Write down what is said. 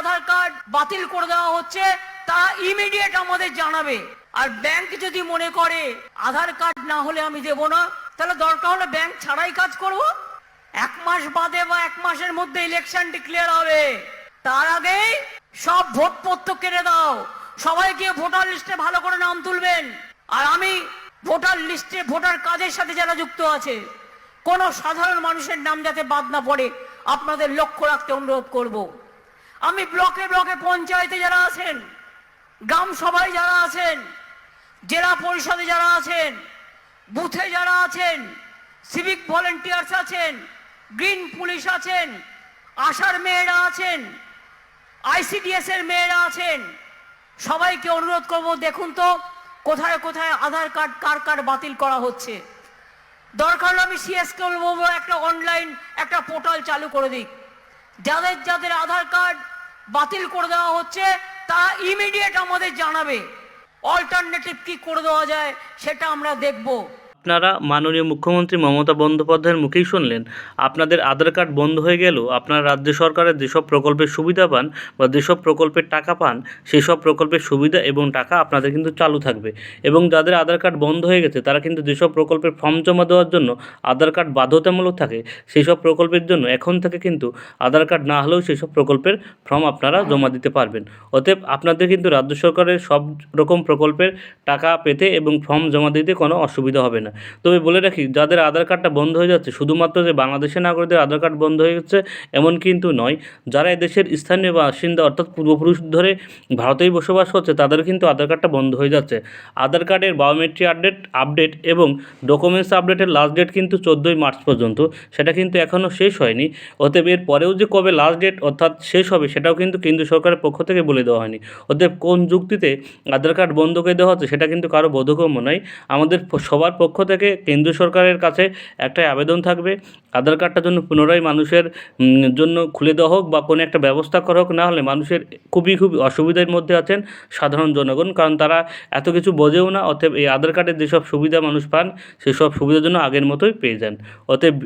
আধার card বাতিল করে দেওয়া হচ্ছে, তা ইমিডিয়েট আমাদের জানাবে। আর ব্যাংক যদি মনে করে আধার কার্ড না হলে আমি দেব না, তাহলে দরকার হলে ব্যাংক ছাড়াই কাজ করব। এক মাস বাদে বা এক মাসের মধ্যে ইলেকশন ডিক্লেয়ার হবে। তার আগেই সব ভোটপত্র কেড়ে দাও। সবাই গিয়ে ভোটার লিস্টে ভালো করে নাম তুলবেন। আর আমি ভোটার লিস্টে ভোটার কাজের সাথে যারা যুক্ত আছে, কোনো সাধারণ মানুষের নাম যাতে বাদ না পড়ে, আপনাদের লক্ষ্য রাখতে অনুরোধ করব। আমি ব্লকে ব্লকে পঞ্চায়েতে যারা আছেন, গ্রাম সভায় যারা আছেন, জেলা পরিষদে যারা আছেন, বুথে যারা আছেন সিভিক ভলেন্টিয়ার্স আছেন গ্রিন পুলিশ আছেন, আশার মেয়েরা আছেন আইসিডিএস এর মেয়েরা আছেন, সবাইকে অনুরোধ করব, দেখুন তো কোথায় কোথায় আধার কার্ড কার কার বাতিল করা হচ্ছে। দরকার আমি সিএসকে বলব, একটা অনলাইন একটা পোর্টাল চালু করে দিক। যাদের যাদের আধার কার্ড বাতিল করে দেওয়া হচ্ছে তা ইমিডিয়েট আমাদের জানাবে। অল্টারনেটিভ কি করে দেওয়া যায়, সেটা আমরা দেখব। আপনারা মাননীয় মুখ্যমন্ত্রী মমতা বন্দ্যোপাধ্যায়ের মুখেই শুনলেন। আপনাদের আধার কার্ড বন্ধ হয়ে গেলেও আপনারা রাজ্য সরকারের যেসব প্রকল্পের সুবিধা পান বা যেসব প্রকল্পের টাকা পান সেই সব প্রকল্পের সুবিধা এবং টাকা আপনাদের কিন্তু চালু থাকবে। এবং যাদের আধার কার্ড বন্ধ হয়ে গেছে, তারা কিন্তু যেসব প্রকল্পের ফর্ম জমা দেওয়ার জন্য আধার কার্ড বাধ্যতামূলক থাকে সেই সব প্রকল্পের জন্য এখন থেকে কিন্তু আধার কার্ড না হলেও সেই সব প্রকল্পের ফর্ম আপনারা জমা দিতে পারবেন। অতএব আপনাদের কিন্তু রাজ্য সরকারের সব রকম প্রকল্পের টাকা পেতে এবং ফর্ম জমা দিতে কোনো অসুবিধা হবে না। তবে বলে রাখি, যাদের আধার কার্ডটা বন্ধ হয়ে যাচ্ছে, শুধুমাত্র যে বাংলাদেশের নাগরিকদের আধার কার্ড বন্ধ হয়ে যাচ্ছে এমন কিন্তু নয়। যারা এদেশের স্থানীয় বাসিন্দা, অর্থাৎ পূর্বপুরুষ ধরে ভারতেই বসবাস করছে, তাদের কিন্তু আধার কার্ডটা বন্ধ হয়ে যাচ্ছে। আধার কার্ডের বায়োমেট্রিক আপডেট আপডেট এবং ডকুমেন্টস আপডেটের লাস্ট ডেট কিন্তু চোদ্দোই মার্চ পর্যন্ত। সেটা কিন্তু এখনও শেষ হয়নি। অতএব এর পরেও যে কবে লাস্ট ডেট অর্থাৎ শেষ হবে, সেটাও কিন্তু কেন্দ্র সরকারের পক্ষ থেকে বলে দেওয়া হয়নি। অতএব কোন যুক্তিতে আধার কার্ড বন্ধ করে দেওয়া হচ্ছে, সেটা কিন্তু কারও বোধগম্য নয়। আমাদের সবার পক্ষ থেকে কেন্দ্র সরকারের কাছে একটা আবেদন থাকবে। আধার কার্ডটার জন্য পুনরায় মানুষের জন্য খুলে দেওয়া হোক বা কোনো একটা ব্যবস্থা করা হোক, না হলে মানুষের খুবই খুবই অসুবিধার মধ্যে আছেন সাধারণ জনগণ। কারণ তারা এত কিছু বোঝেও না, অতএব এই আধার কার্ডের যেসব সুবিধা মানুষ পান, সেসব সুবিধার জন্য আগের মতোই পেয়ে যান। অতএব